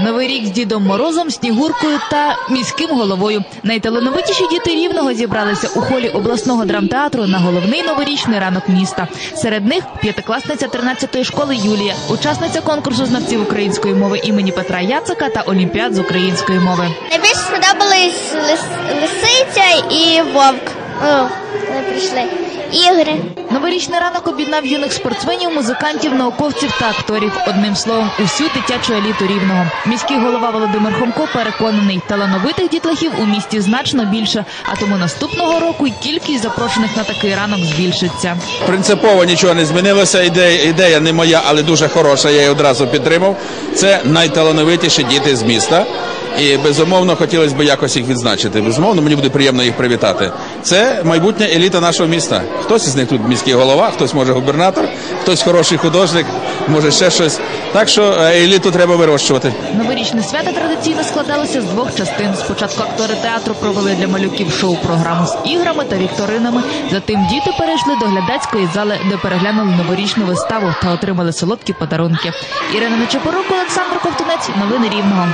Новий рік з Дідом Морозом, Снігуркою та міським головою. Найталановитіші діти рівного зібралися у холі обласного драмтеатру на головний новорічний ранок міста. Серед них п'ятикласниця 13-ї школи Юлія, учасниця конкурсу знавців української мови імені Петра Яцика та Олімпіад з української мови. Найбільше сподобались лис- лисиця і вовк. Прийшли. Ігри. Новорічний ранок об'єднав юних спортсменів, музикантів, науковців та акторів. Одним словом, усю дитячу еліту рівного. Міський голова Володимир Хомко переконаний, талановитих дітлахів у місті значно більше, а тому наступного року й кількість запрошених на такий ранок збільшиться. Принципово нічого не змінилося. Ідея, ідея не моя, але дуже хороша. Я її одразу підтримав. Це найталановитіші діти з міста. І безумовно хотілося б якось їх відзначити. Безумовно, мені буде приємно їх привітати. Це майбутня еліта нашого міста. Хтось із них тут міський голова, хтось може губернатор, хтось хороший художник, може ще щось. Так що е, еліту треба вирощувати. Новорічне свято традиційно складалося з двох частин. Спочатку актори театру провели для малюків шоу-програму з іграми та вікторинами. Затим діти перейшли до глядацької зали, де переглянули новорічну виставу та отримали солодкі подарунки. Ірина Нечепорук, Олександр Ковтунець. Новини Рівного.